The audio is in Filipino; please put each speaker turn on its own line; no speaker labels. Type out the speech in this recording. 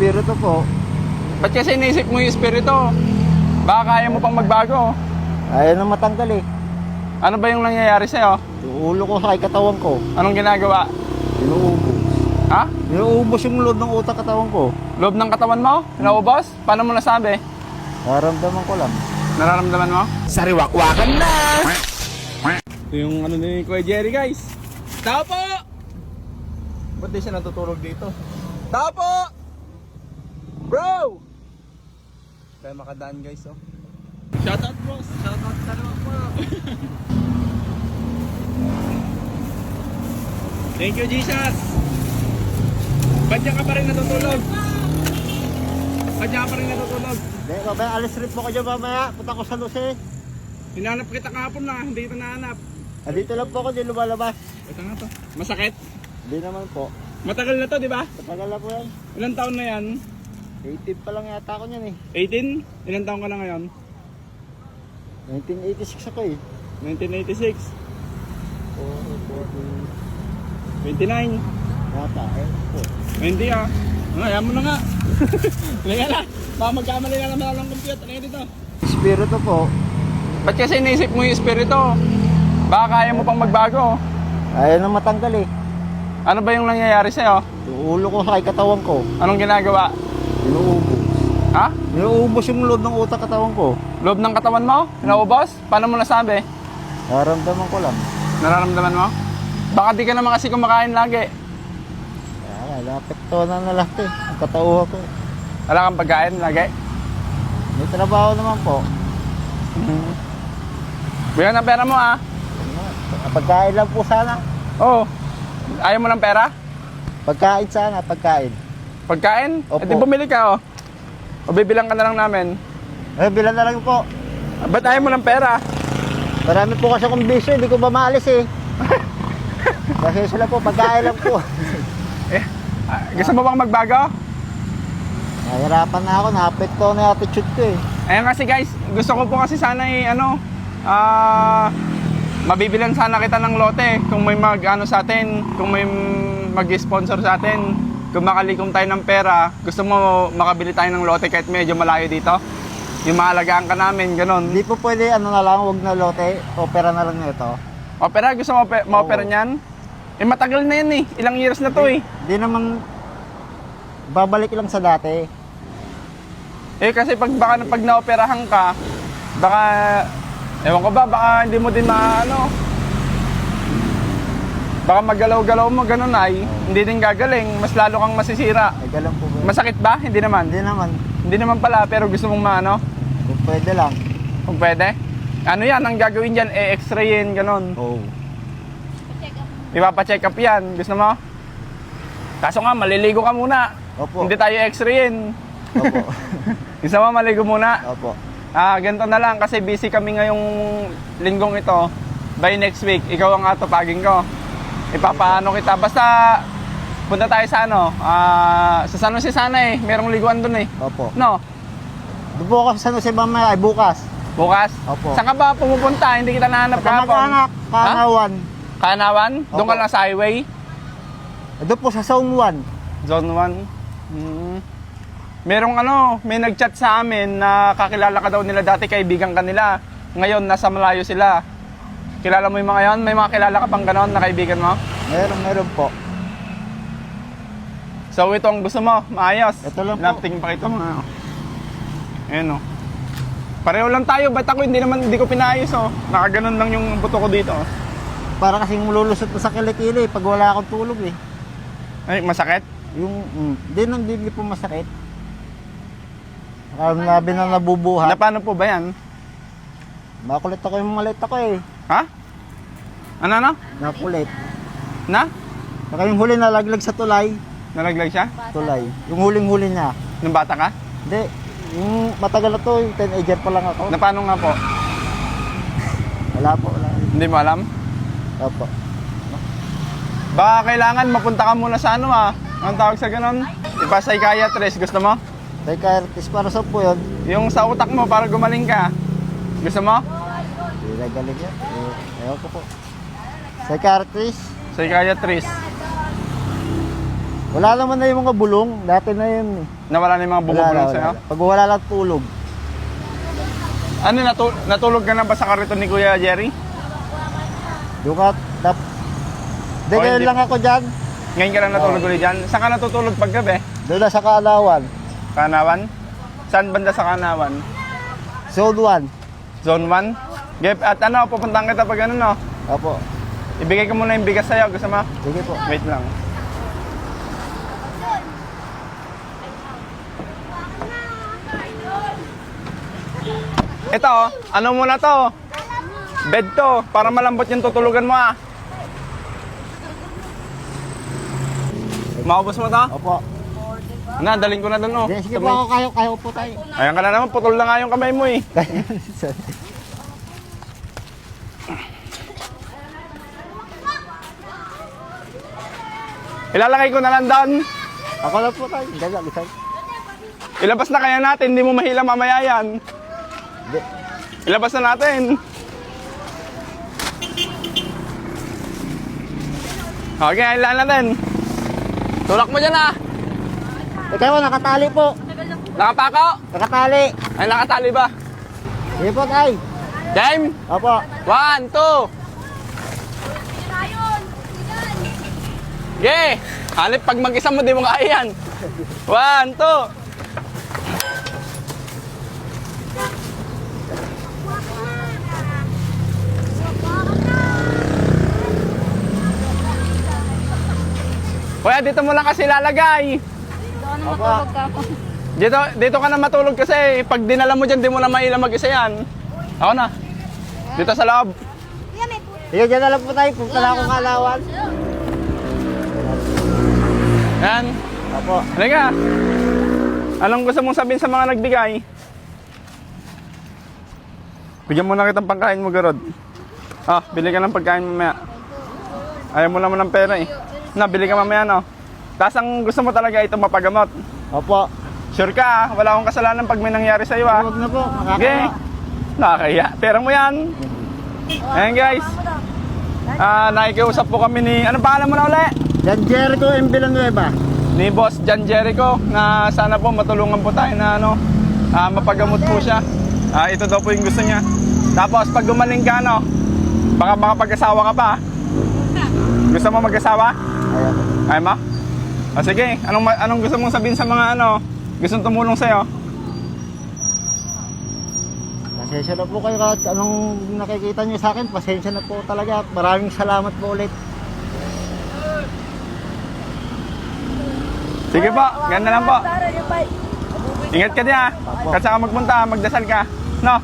Espiritu po.
Ba't kasi inisip mo yung espiritu? Baka kaya mo pang magbago.
Ayaw na matanggal eh.
Ano ba yung nangyayari sa'yo?
Yung ulo ko sa katawan ko.
Anong ginagawa?
Inuubos.
Ha?
Inuubos yung load ng utak katawan ko.
Loob ng katawan mo? Naubos? Paano mo nasabi?
Naramdaman ko lang.
Nararamdaman mo?
Sariwakwakan na!
Ito yung ano ni Kuya Jerry guys. Tao po! Ba't di siya natutulog dito? Tao po! Kaya makadaan guys oh. Shoutout boss! Shoutout sa naman po! Thank you Jesus! Ba't ka pa rin natutulog? Ba't ka pa rin natutulog?
Hindi, mamaya alis rin po ko dyan mamaya. Punta ko sa Luce.
Hinanap kita kahapon na, hindi kita nahanap.
Andito lang po ako, di lumalabas.
Ito nga to. Masakit?
Hindi naman po.
Matagal na to, di ba?
Matagal na po yan.
Ilang taon na yan?
18 pa lang yata ako niyan eh.
18? Ilang taon ka na ngayon?
1986 ako eh.
1986?
4,
29?
Yata, eh po.
Hindi ah. Ano, ayaw mo na nga. Halika na. Baka magkamali na naman ako ng computer. Halika dito.
Espiritu po.
Ba't kasi inisip mo yung espiritu? Baka kaya mo pang magbago.
Ayaw na matanggal eh.
Ano ba yung nangyayari sa'yo?
Yung ulo ko sa katawan ko.
Anong ginagawa?
Inuubos.
Ha?
Inuubos yung load ng utak katawan ko.
Loob ng katawan mo? Naubos? Paano mo nasabi?
Naramdaman ko lang.
Nararamdaman mo? Baka di ka naman kasi kumakain lagi.
Kaya lapit to na na lahat eh. Ang katauhan ko.
Wala kang pagkain lagi.
May trabaho naman po.
Bigyan ng pera mo ah.
Pagkain lang po sana.
Oo. Ayaw mo ng pera?
Pagkain sana, pagkain.
Pagkain?
Opo.
Eh di bumili ka oh. O bibilang ka na lang namin.
Eh, bilan na lang po.
Ba't ayaw mo ng pera?
Marami po kasi akong bisyo, hindi ko ba maalis eh. Kasi sila po, pagkain lang po.
Eh, ah, gusto mo bang magbago?
Nahirapan na ako, naapekto na yung attitude ko eh.
Ayan kasi guys, gusto ko po kasi sana eh, ano, ah, mabibilan sana kita ng lote kung may mag ano sa atin, kung may mag-sponsor sa atin, kung makalikom tayo ng pera, gusto mo makabili tayo ng lote kahit medyo malayo dito? Yung maalagaan ka namin, ganun.
Hindi po pwede, ano na lang, wag na lote, opera na lang nito.
Opera, gusto mo pe- ma-opera niyan? Eh matagal na yan eh, ilang years na to eh.
Hindi naman, babalik lang sa dati.
Eh kasi pag baka pag naoperahan ka, baka ewan ko ba, baka hindi mo din maano. Baka magalaw-galaw mo ganun ay, hindi din gagaling, mas lalo kang masisira.
Ay, galang po ba?
Masakit ba? Hindi naman.
Hindi naman,
Hindi naman pala, pero gusto mong maano,
kung pwede lang.
kung pwede. Ano yan, ang gagawin dyan, eh, x-rayin, ganun.
Oo.
Ipapacheck up yan, gusto mo? Kaso nga, maliligo ka muna.
Opo.
Hindi tayo x-rayin.
Opo.
Gusto mo, maligo muna.
Opo.
Ah, ganito na lang kasi busy kami ngayong linggong ito. By next week, ikaw ang atupagin ko. Ipapaano kita. Basta punta tayo sa ano, ah, sa San Jose sana eh. Merong liguan doon eh.
Opo.
No,
ako sa San Jose mamaya, ay bukas.
bukas.
Opo.
Saan ka ba pumupunta? Hindi kita nahanap kahapon.
Kamag-anak, Kanawan.
Kanawan? Doon ka
Opo.
lang sa highway?
Doon po sa Zone 1.
Zone 1. Hmm. Merong ano, may nag-chat sa amin na kakilala ka daw nila dati, kaibigan ka nila. Ngayon, nasa malayo sila. Kilala mo yung mga yon? May mga kilala ka pang ganon na kaibigan mo?
Meron, meron po.
So ito ang gusto mo, maayos.
Ito lang po.
Lafting pa ito mga. Ayan o. Pareho lang tayo, ba't ako hindi naman, hindi ko pinayos oh. Nakaganon lang yung buto ko dito oh.
Para kasing lulusot na sa kilikili pag wala akong tulog eh.
Ay, masakit?
Yung, mm, di nang di po masakit. Alam nabi na nabubuhat.
Na paano po ba yan?
Makulit ako yung malit ako eh.
Ha? Ano ano?
Nakulit.
Na?
Saka yung huli nalaglag sa tulay.
Nalaglag siya?
Tulay. Yung huling-huli niya.
Nung bata ka?
Hindi. Yung matagal na to, yung teenager pa lang ako.
Na paano nga po?
Wala po, wala.
Hindi mo alam?
Opo.
Baka kailangan mapunta ka muna sa ano ah. Ang tawag sa ganon? Ipa-psychiatrist, gusto mo?
Psychiatrist para sa po yun.
Yung sa utak mo para gumaling ka. Gusto mo?
Hindi na galing yan. Eh, ewan ko po. Psychiatrist.
Psychiatrist.
Wala naman na yung mga bulong. Dati na yun eh.
Nawala na yung mga bumubulong
wala,
sa'yo?
wala. Pag wala lang tulog.
Ano, natu- natulog ka na ba sa kariton ni Kuya Jerry?
Doon ka, tap. Hindi,
Oh,
ngayon
hindi.
lang ako dyan.
Ngayon ka lang natulog
Oo.
ulit dyan. Saan ka natutulog pag gabi?
Doon na sa Kaalawan.
Kanawan? Saan banda sa Kanawan?
Zone 1.
Zone 1? Gep, at ano, pupuntahan kita pag ano no?
Opo.
Ibigay ko muna yung bigas sa'yo. Gusto mo?
Sige po.
Wait lang. Ito, ano muna to? Bed to, para malambot yung tutulugan mo ah. Maubos mo to?
Opo.
Na, daling ko na doon oh.
Sige, po ako kayo, kayo po tayo.
Ayan ka na naman, putol na nga yung kamay mo eh. Ilalagay ko na lang doon.
ako lang po tayo. Hindi, isa.
Ilabas na kaya natin, hindi mo mahila mamaya yan.
Hindi.
Ilabas na natin. Okay, ilan natin. Tulak mo dyan ah.
Ikaw, nakatali po.
Nakapako.
Nakatali.
Ay, nakatali ba?
Sige po tayo.
Game.
Opo.
One, two. Okay. Hanip, pag mag-isa mo, di mo kaya yan. One, two. Kuya, dito mo lang kasi lalagay.
Opo.
Dito, dito ka na matulog kasi pag dinala mo dyan, di mo na maila mag-isa yan. Ako na. Dito sa loob.
Sige, dyan na lang po tayo. Punta na akong Kaalawan.
Yan.
Opo.
Halika. Anong gusto mong sabihin sa mga nagbigay? Bigyan mo na kitang pagkain mo, Garod. Ah, bili ka ng pagkain mamaya. Ayaw mo naman ng pera eh. Na, bili ka mamaya, no? Tapos ang gusto mo talaga ito mapagamot.
Opo.
Sure ka, ah. Wala akong kasalanan pag may nangyari sa'yo, ah.
Huwag na po.
Okay.
Nakakaya.
Nakakaya. Pera mo yan. Ayan, guys. Ah, nakikiusap po kami ni... Ano pangalan mo na uli?
Jan Jericho M. Villanueva.
ni Boss John Jericho na sana po matulungan po tayo na ano, ah, mapagamot po siya. Ah, ito daw po yung gusto niya. Tapos pag gumaling ka no, baka makapag-asawa ka pa. ah. Gusto mo mag-asawa? Ay ma? Ah, sige, anong, anong gusto mong sabihin sa mga ano, gustong tumulong sa'yo?
Pasensya na po kayo kahit anong nakikita nyo sa akin. Pasensya na po talaga. Maraming salamat po ulit.
Sige po, ganda lang po. Ingat ka din ha. Kasi ka magpunta, magdasal ka. No?